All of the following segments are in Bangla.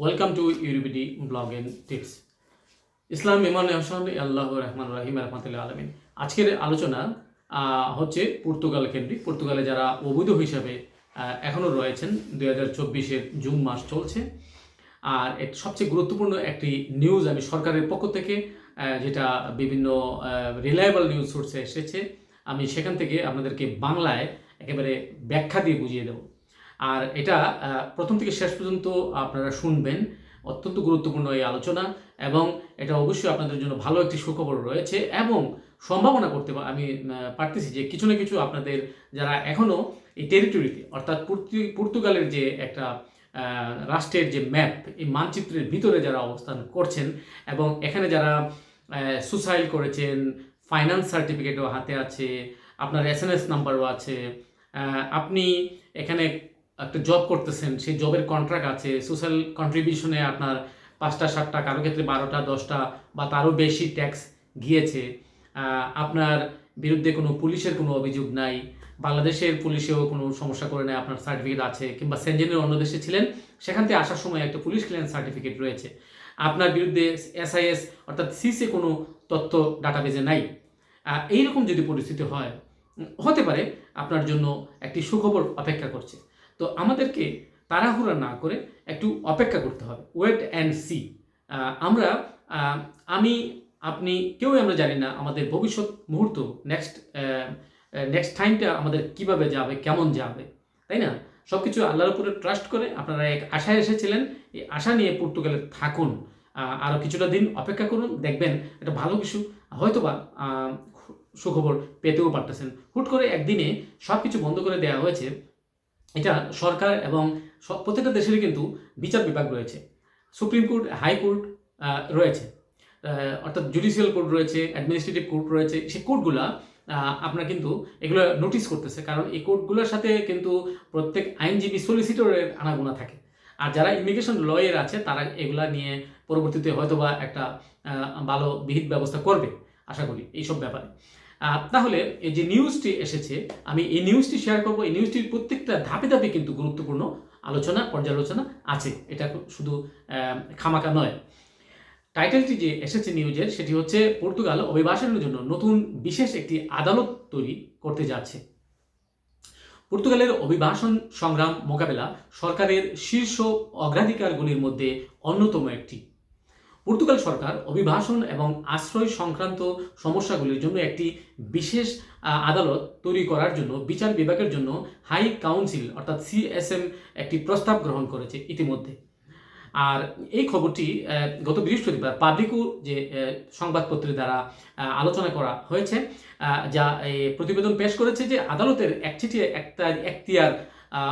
ওয়েলকাম টু ইউরিবিডি ব্লগ এন্ড টিপস ইসলাম ইমান হাসান আল্লাহ রহমান রাহিম রহমতুল্লাহ আলমিন। আজকের আলোচনা হচ্ছে পর্তুগাল কেন্দ্রিক। পর্তুগালে যারা অবৈধ হিসাবে এখনও রয়েছেন, দুই হাজার চব্বিশের জুন মাস চলছে। আর সবচেয়ে গুরুত্বপূর্ণ একটি নিউজ আমি সরকারের পক্ষ থেকে যেটা বিভিন্ন রিলায়েবল নিউজ সোর্সে এসেছে। আমি সেখান থেকে আপনাদেরকে বাংলায় একেবারে ব্যাখ্যা দিয়ে বুঝিয়ে দেব। আর এটা প্রথম থেকে শেষ পর্যন্ত আপনারা শুনবেন। অত্যন্ত গুরুত্বপূর্ণ এই আলোচনা এবং এটা অবশ্যই আপনাদের জন্য ভালো একটি সুখবর রয়েছে এবং সম্ভাবনা করতে আমি পারতেছি যে কিছু না কিছু আপনাদের যারা এখনও এই টেরিটরিতে অর্থাৎ পর্তু- পর্তুগালের যে একটা রাষ্ট্রের যে ম্যাপ এই মানচিত্রের ভিতরে যারা অবস্থান করছেন এবং এখানে যারা সুসাইড করেছেন ফাইন্যান্স সার্টিফিকেটও হাতে আছে, আপনার এস এন এস নাম্বারও আছে আপনি এখানে একটা জব করতেছেন, সেই জবের কন্ট্রাক্ট আছে সোশ্যাল কন্ট্রিবিউশনে আপনার পাঁচটা, সাতটা, কারও ক্ষেত্রে বারোটা, দশটা বা তারও বেশি ট্যাক্স গিয়েছে। আপনার বিরুদ্ধে কোনো পুলিশের কোনো অভিযোগ নাই, বাংলাদেশের পুলিশেও কোনো সমস্যা করে নেয় আপনার সার্টিফিকেট আছে কিংবা সেনজেনের অন্য দেশে ছিলেন, সেখান থেকে আসার সময় একটা পুলিশ ক্লিয়ারেন্স সার্টিফিকেট রয়েছে। আপনার বিরুদ্ধে এসআইএস অর্থাৎ সিসে কোনো তথ্য ডাটাবেজে নাই। এইরকম যদি পরিস্থিতি হয়, হতে পারে আপনার জন্য একটি সুখবর অপেক্ষা করছে। তো আমাদেরকে তাড়াহুড়া না করে একটু অপেক্ষা করতে হবে। ওয়েট অ্যান্ড সি আমরা আমি, আপনি, কেউই আমরা জানি না আমাদের ভবিষ্যৎ মুহূর্ত নেক্সট নেক্সট টাইমটা আমাদের কীভাবে যাবে, কেমন যাবে, তাই না? সব কিছু আল্লাহর উপরে ট্রাস্ট করে আপনারা এক আশায় এসেছিলেন, এই আশা নিয়ে পর্তুগালে থাকুন। আরও কিছুটা দিন অপেক্ষা করুন, দেখবেন এটা ভালো কিছু হয়তোবা সুখবর পেতেও পারতেছেন। হুট করে একদিনে সব কিছু বন্ধ করে দেওয়া হয়েছে। এটা সরকার এবং প্রত্যেকটা দেশেরই কিন্তু বিচার বিভাগ রয়েছে। সুপ্রিম কোর্ট হাইকোর্ট রয়েছে। অর্থাৎ জুডিশিয়াল কোর্ট রয়েছে অ্যাডমিনিস্ট্রেটিভ কোর্ট রয়েছে। সেই কোর্টগুলা আপনার কিন্তু এগুলো নোটিস করতেছে। কারণ এই কোর্টগুলোর সাথে কিন্তু প্রত্যেক আইনজীবী সলিসিটরের আনাগোনা থাকে। আর যারা ইমিগ্রেশন লয়ের আছে, তারা এগুলা নিয়ে পরবর্তীতে হয়তোবা একটা ভালো বিহিত ব্যবস্থা করবে, আশা করি, এইসব ব্যাপারে। তাহলে এই যে নিউজটি এসেছে, আমি এই নিউজটি শেয়ার করব। এই নিউজটির প্রত্যেকটা ধাপে ধাপে কিন্তু গুরুত্বপূর্ণ আলোচনা, পর্যালোচনা আছে। এটা শুধু খামাকা নয়। টাইটেলটি যে এসেছে নিউজের সেটি হচ্ছে পর্তুগাল অভিবাসনের জন্য নতুন বিশেষ একটি আদালত তৈরি করতে যাচ্ছে। পর্তুগালের অভিবাসন সংগ্রাম মোকাবেলা সরকারের শীর্ষ অগ্রাধিকারগুলির মধ্যে অন্যতম একটি। পর্তুগাল সরকার অভিবাসন এবং আশ্রয় সংক্রান্ত সমস্যাগুলির জন্য একটি বিশেষ আদালত তৈরি করার জন্য, বিচার বিভাগের জন্য হাই কাউন্সিল অর্থাৎ সিএসএম একটি প্রস্তাব গ্রহণ করেছে ইতিমধ্যে। আর এই খবরটি গত বৃহস্পতিবার পাবলিকু যে সংবাদপত্রের দ্বারা আলোচনা করা হয়েছে যা প্রতিবেদন পেশ করেছে যে আদালতের একচিটিয়া একটা এখতিয়ার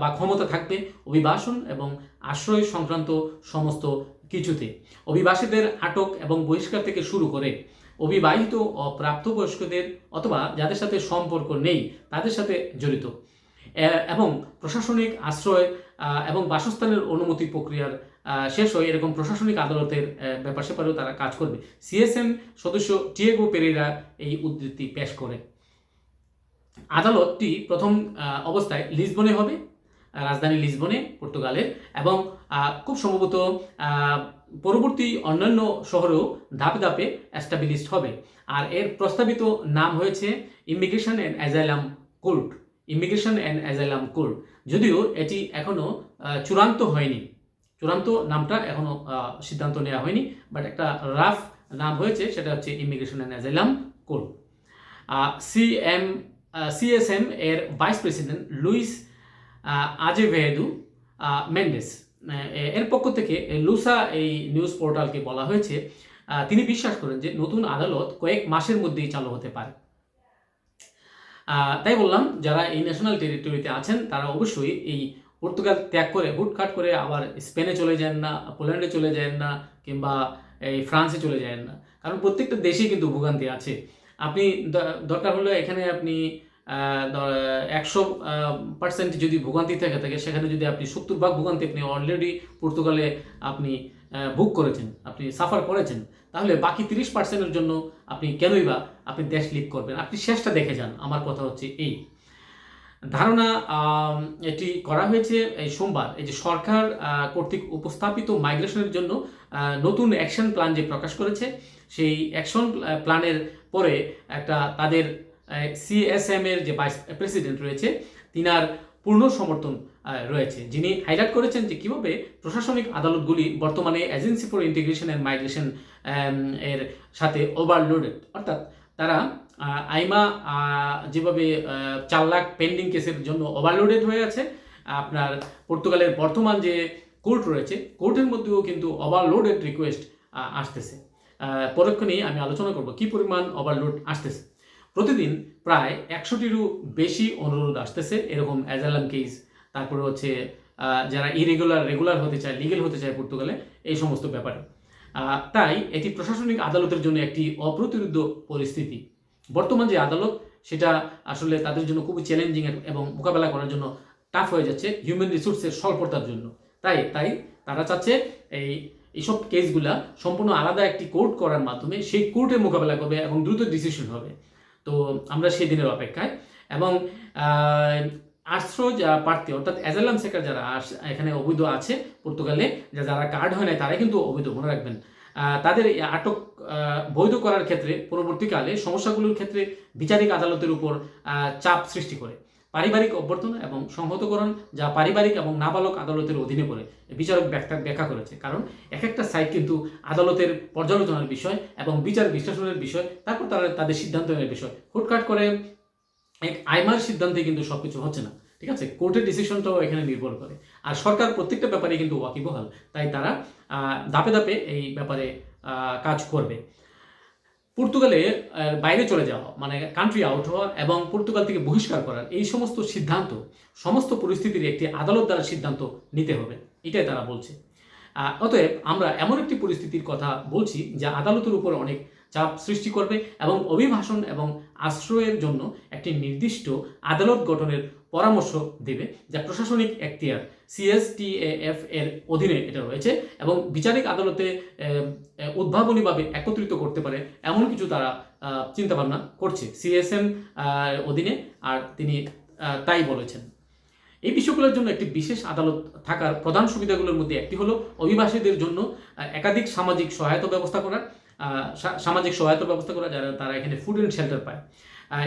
বা ক্ষমতা থাকবে অভিবাসন এবং আশ্রয় সংক্রান্ত সমস্ত কিছুতে। অভিবাসীদের আটক এবং বহিষ্কার থেকে শুরু করে অবিবাহিত ও প্রাপ্তবয়স্কদের অথবা যাদের সাথে সম্পর্ক নেই, তাদের সাথে জড়িত। এবং প্রশাসনিক আশ্রয় এবং বাসস্থানের অনুমতি প্রক্রিয়ার শেষ হয় এরকম প্রশাসনিক আদালতের ব্যাপার সেপারেও তারা কাজ করবে। সিএসএম সদস্য টিয়েগো পেরেরা এই উদ্ধৃতি পেশ করে। আদালতটি প্রথম অবস্থায় লিসবনে হবে। রাজধানী লিসবনে, পর্তুগালের। এবং খুব সম্ভবত পরবর্তী অন্যান্য শহরেও ধাপে ধাপে অ্যাস্টাবলিশড হবে। আর এর প্রস্তাবিত নাম হয়েছে immigration and asylum court immigration and asylum court যদিও এটি এখনও চূড়ান্ত হয়নি। চূড়ান্ত নামটা এখনও সিদ্ধান্ত নেওয়া হয়নি। বাট একটা রাফ নাম হয়েছে, সেটা হচ্ছে immigration and asylum court CM CSM এর vice president Luis Azevedo Mendes এর পক্ষ থেকে লুসা এই নিউজ পোর্টালকে বলা হয়েছে তিনি বিশ্বাস করেন যে নতুন আদালত কয়েক মাসের মধ্যেই চালু হতে পারে। তাই বললাম, যারা এই ন্যাশনাল টেরিটরিতে আছেন, তারা অবশ্যই এই পর্তুগাল ত্যাগ করে, হুটখাট করে আবার স্পেনে চলে যান না, পোল্যান্ডে চলে যান না, কিংবা এই ফ্রান্সে চলে যান না। কারণ প্রত্যেকটা দেশেই কিন্তু ভোগান্তি আছে। আপনি দরকার হলে এখানে আপনি একশো পার্সেন্ট যদি ভোগান্তি থেকে থাকে, সেখানে যদি আপনি সত্তর ভাগ ভোগান্তি আপনি অলরেডি পর্তুগালে আপনি বুক করেছেন, আপনি সাফার করেছেন, তাহলে বাকি তিরিশ পার্সেন্টের জন্য আপনি কেনই বা আপনি দেশ লিভ করবেন? আপনি শেষটা দেখে যান, আমার কথা হচ্ছে এই। ধারণা এটি করা হয়েছে এই সোমবার, এই যে সরকার কর্তৃক উপস্থাপিত মাইগ্রেশনের জন্য নতুন অ্যাকশন প্ল্যান যে প্রকাশ করেছে, সেই অ্যাকশন প্ল্যানের পরে একটা তাদের সিএসএম এর যে ভাইস প্রেসিডেন্ট রয়েছে, তিনার পূর্ণ সমর্থন রয়েছে। যিনি হাইলাইট করেছেন যে কীভাবে প্রশাসনিক আদালতগুলি বর্তমানে agency for integration and migration এর সাথে ওভারলোডেড অর্থাৎ তারা আইমা যেভাবে চার লাখ পেন্ডিং কেসের জন্য ওভারলোডেড হয়ে আছে, আপনার পর্তুগালের বর্তমান যে কোর্ট রয়েছে কোর্টের মধ্যেও কিন্তু ওভারলোডেড রিকোয়েস্ট আসতেছে। পরক্ষণেই আমি আলোচনা করব, কি পরিমাণ ওভারলোড আসতেছে। প্রতিদিন প্রায় একশোটিরও বেশি অনুরোধ আসতেছে এরকম অ্যাজালাম কেস তারপরে হচ্ছে যারা ইরেগুলার রেগুলার হতে চায় লিগেল হতে চায় পর্তুগালে, এই সমস্ত ব্যাপারে। তাই এটি প্রশাসনিক আদালতের জন্য একটি অপ্রতিরোধ্য পরিস্থিতি। বর্তমান যে আদালত, সেটা আসলে তাদের জন্য খুবই চ্যালেঞ্জিং এবং মোকাবেলা করার জন্য টাফ হয়ে যাচ্ছে হিউম্যান রিসোর্সের স্বল্পতার জন্য। তাই তাই তারা চাচ্ছে এই, এইসব কেসগুলা সম্পূর্ণ আলাদা একটি কোর্ট করার মাধ্যমে সেই কোর্টে মোকাবেলা করবে এবং দ্রুত ডিসিশন হবে। তো আমরা সেই দিনের অপেক্ষায়। এবং আশ্রো প্রার্থী অর্থাৎ অ্যাজালাম সেকার যারা এখানে অবৈধ আছে পর্তুগালে, যা যারা কার্ড হয় নাই তারা কিন্তু অবৈধ, মনে রাখবেন। তাদের আটক বৈধ করার ক্ষেত্রে পরবর্তীকালে সমস্যাগুলোর ক্ষেত্রে বিচারিক আদালতের উপর চাপ সৃষ্টি করে। পারিবারিক অভ্যর্থনা এবং সংহতকরণ যা পারিবারিক এবং নাবালক আদালতের অধীনে পড়ে বিচারক ব্যাখ্যা করেছে। কারণ এক একটা সাইট কিন্তু আদালতের পর্যালোচনার বিষয় এবং বিচার বিশ্লেষণের বিষয়, তারপর তারা তাদের সিদ্ধান্ত নেওয়ার বিষয়। হুটকাট করে এক আইমার সিদ্ধান্তে কিন্তু সব কিছু হচ্ছে না, ঠিক আছে? কোর্টের ডিসিশনটাও এখানে নির্ভর করে। আর সরকার প্রত্যেকটা ব্যাপারে কিন্তু ওয়াকিবহাল, তাই তারা ধাপে ধাপে এই ব্যাপারে কাজ করবে। পর্তুগালে বাইরে চলে যাওয়া মানে কান্ট্রি আউট হওয়া এবং পর্তুগাল থেকে বহিষ্কার করার এই সমস্ত সিদ্ধান্ত, সমস্ত পরিস্থিতির একটি আদালত দ্বারা সিদ্ধান্ত নিতে হবে, এটাই তারা বলছে। অতএব আমরা এমন একটি পরিস্থিতির কথা বলছি যা আদালতের উপর অনেক চাপ সৃষ্টি করবে এবং অভিভাষণ এবং আশ্রয়ের জন্য একটি নির্দিষ্ট আদালত গঠনের পরামর্শ দেবে যা প্রশাসনিক এখতিয়ার সিএসটিএফ এর অধীনে এটা রয়েছে এবং বিচারিক আদালতে উদ্ভাবনীভাবে একত্রিত করতে পারে এমন কিছু তারা চিন্তাভাবনা করছে সিএসএম অধীনে আর তিনি তাই বলেছেন। এই বিষয়গুলোর জন্য একটি বিশেষ আদালত থাকার প্রধান সুবিধাগুলোর মধ্যে একটি হলো অভিবাসীদের জন্য একাধিক সামাজিক সহায়তা ব্যবস্থা করার সামাজিক সহায়তা ব্যবস্থা করা যারা, তারা এখানে ফুড অ্যান্ড শেল্টার পায়।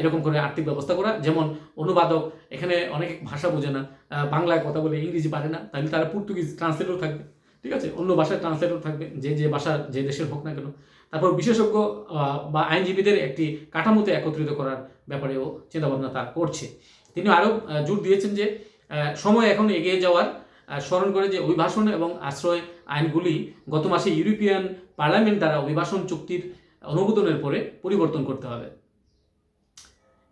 এরকম করে আর্থিক ব্যবস্থা করা। যেমন অনুবাদক, এখানে অনেক ভাষা বোঝে না। বাংলায় কথা বলে ইংরেজি পারে না। তাহলে তারা পর্তুগিজ ট্রান্সলেটর থাকবে। ঠিক আছে? অন্য ভাষায় ট্রান্সলেটর থাকবে। যে যে ভাষা যে দেশের হোক না কেন। তারপর বিশেষজ্ঞ বা আইনজীবীদের একটি কাঠামোতে একত্রিত করার ব্যাপারেও চিন্তাভাবনা তার করছে। তিনি আরও জোর দিয়েছেন যে সময় এখন এগিয়ে যাওয়ার স্মরণ করে যে অভিবাসন এবং আশ্রয় আইনগুলি গত মাসে ইউরোপিয়ান পার্লামেন্ট দ্বারা অভিবাসন চুক্তির অনুমোদনের পরে পরিবর্তন করতে হবে।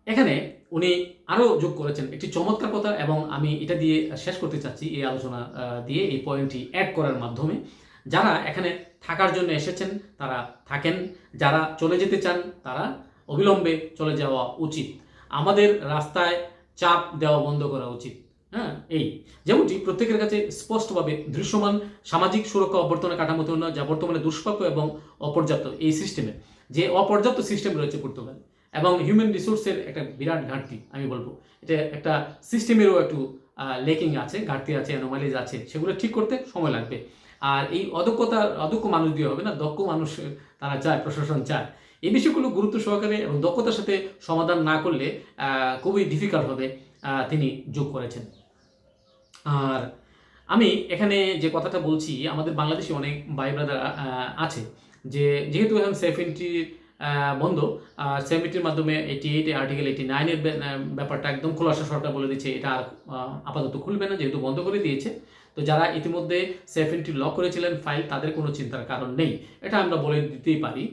এখানে উনি আরও যোগ করেছেন একটি চমৎকার কথা এবং আমি এটা দিয়ে শেষ করতে চাচ্ছি এই আলোচনা দিয়ে এই পয়েন্টটি অ্যাড করার মাধ্যমে। যারা এখানে থাকার জন্য এসেছেন, তারা থাকেন। যারা চলে যেতে চান, তারা অবিলম্বে চলে যাওয়া উচিত। আমাদের রাস্তায় চাপ দেওয়া বন্ধ করা উচিত। হ্যাঁ এই। যেমনটি প্রত্যেকের কাছে স্পষ্টভাবে দৃশ্যমান, সামাজিক সুরক্ষা, অভ্যর্থনা কাঠামোতে উন্নয়ন যা বর্তমানে দুষ্প্রাপ্য এবং অপর্যাপ্ত এই সিস্টেমে যে অপর্যাপ্ত সিস্টেম রয়েছে পর্তুগালে। এবং হিউম্যান রিসোর্সের একটা বিরাট ঘাটতি, আমি বলব। এটা একটা সিস্টেমেরও একটু লেকিং আছে, ঘাটতি আছে অ্যানোমালিজ আছে, সেগুলো ঠিক করতে সময় লাগবে। আর এই অদক্ষতা, অদক্ষ মানুষ দিয়ে হবে না, দক্ষ মানুষ তারা চায়, প্রশাসন চায়। এই বিষয়গুলো গুরুত্ব সহকারে এবং দক্ষতার সাথে সমাধান না করলে খুবই ডিফিকাল্ট হবে তিনি যোগ করেছেন। আর আমি এখানে যে কথাটা বলছি, আমাদের বাংলাদেশে অনেক ভাই ব্রাদার আছে, যে যেহেতু এখন সেফ এন্ট্রি বন্ধ সেফ এন্ট্রির মাধ্যমে এইটি এইট আর্টিকেল এইটি নাইনের ব্যাপারটা একদম খোলাসা সরকার বলে দিচ্ছে, এটা আর আপাতত খুলবে না, যেহেতু বন্ধ করে দিয়েছে। তো যারা ইতিমধ্যে সেফ এন্ট্রি লক করেছিলেন ফাইল তাদের কোনো চিন্তার কারণ নেই, এটা আমরা বলে দিতেই পারি।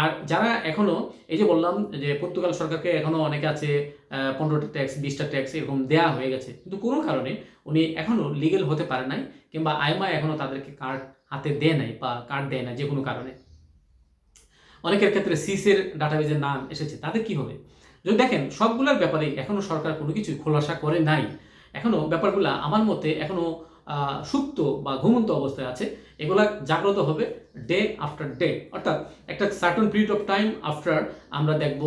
আর যারা এখনও এই যে বললাম যে পর্তুগাল সরকারকে এখনও অনেকে আছে পনেরোটা ট্যাক্স বিশটা ট্যাক্স এরকম দেয়া হয়ে গেছে, কিন্তু কোনো কারণে উনি এখনও লিগেল হতে পারে নাই, কিংবা আইমা এখনও তাদেরকে কার্ড হাতে দেয় নাই বা কার্ড দেয় না যে কোনো কারণে। অনেকের ক্ষেত্রে সিসের ডাটাবেজের নাম এসেছে তাদের কি হবে? যদি দেখেন সবগুলোর ব্যাপারে এখনও সরকার কোনো কিছু খোলাসা করে নাই। এখনও ব্যাপারগুলো আমার মতে এখনও আহ, সুপ্ত বা ঘুমন্ত অবস্থায় আছে। এগুলা জাগ্রত হবে ডে আফটার ডে অর্থাৎ একটা certain period of time after আমরা দেখব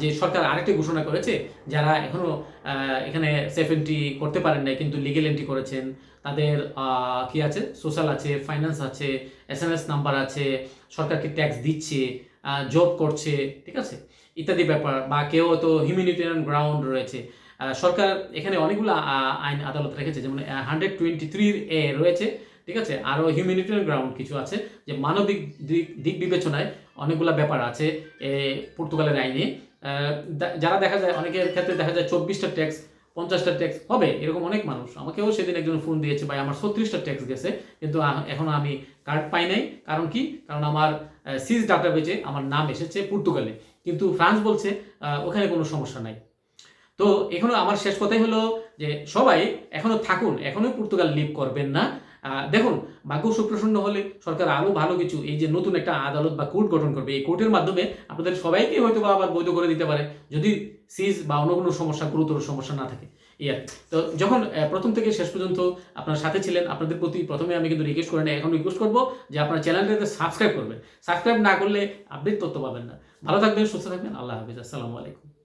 যে সরকার আরেকটি ঘোষণা করেছে যারা এখনও আহ, এখানে সেফ এন্ট্রি করতে পারেন নাই কিন্তু লিগেল এন্ট্রি করেছেন। তাদের কি আছে? সোশ্যাল আছে ফাইন্যান্স আছে এস এম এস নাম্বার আছে সরকারকে ট্যাক্স দিচ্ছে জব করছে ঠিক আছে? ইত্যাদি ব্যাপার বা কেউ তো হিউম্যানিটেরিয়ান গ্রাউন্ড রয়েছে। সরকার এখানে অনেকগুলো আইন আদালত রেখেছে যেমন হান্ড্রেড টোয়েন্টি থ্রির এ রয়েছে ঠিক আছে? আরও হিউম্যানিটেরিয়ান গ্রাউন্ড কিছু আছে যে মানবিক দিক বিবেচনায় অনেকগুলো ব্যাপার আছে এ, পর্তুগালের আইনে। যারা দেখা যায় অনেকের ক্ষেত্রে দেখা যায় চব্বিশটা ট্যাক্স পঞ্চাশটা ট্যাক্স হবে, এরকম অনেক মানুষ। আমাকেও সেদিন একজন ফোন দিয়েছে, ভাই, আমার ছত্রিশটা ট্যাক্স গেছে, কিন্তু এখনও আমি কার্ড পাই নাই। কারণ কি? কারণ আমার সিজ ডাটাবেজে আমার নাম এসেছে পর্তুগালে কিন্তু ফ্রান্স বলছে ওখানে কোনো সমস্যা নাই। তো এখনও আমার শেষ কথাই হলো যে, সবাই এখনও থাকুন, এখনোই পর্তুগাল লিভ করবেন না। দেখুন, ভাগ্য সুপ্রসন্ন হলে সরকার আরও ভালো কিছু, এই যে নতুন একটা আদালত বা কোর্ট গঠন করবে, এই কোর্টের মাধ্যমে আপনাদের সবাইকে হয়তো বা আবার বৈধ করে দিতে পারে, যদি সিজ বা অন্য কোনো সমস্যা, গুরুতর সমস্যা না থাকে। কি। তো যখন প্রথম থেকে শেষ পর্যন্ত আপনার সাথে ছিলেন, আপনাদের প্রতি প্রথমে আমি কিন্তু রিকোয়েস্ট করি না এখন রিকোয়েস্ট করব যে আপনার চ্যানেলটাতে সাবস্ক্রাইব করবেন। সাবস্ক্রাইব না করলে আপডেট তথ্য পাবেন না। ভালো থাকবেন, সুস্থ থাকবেন, আল্লাহ হাফিজ, আসসালামু আলাইকুম।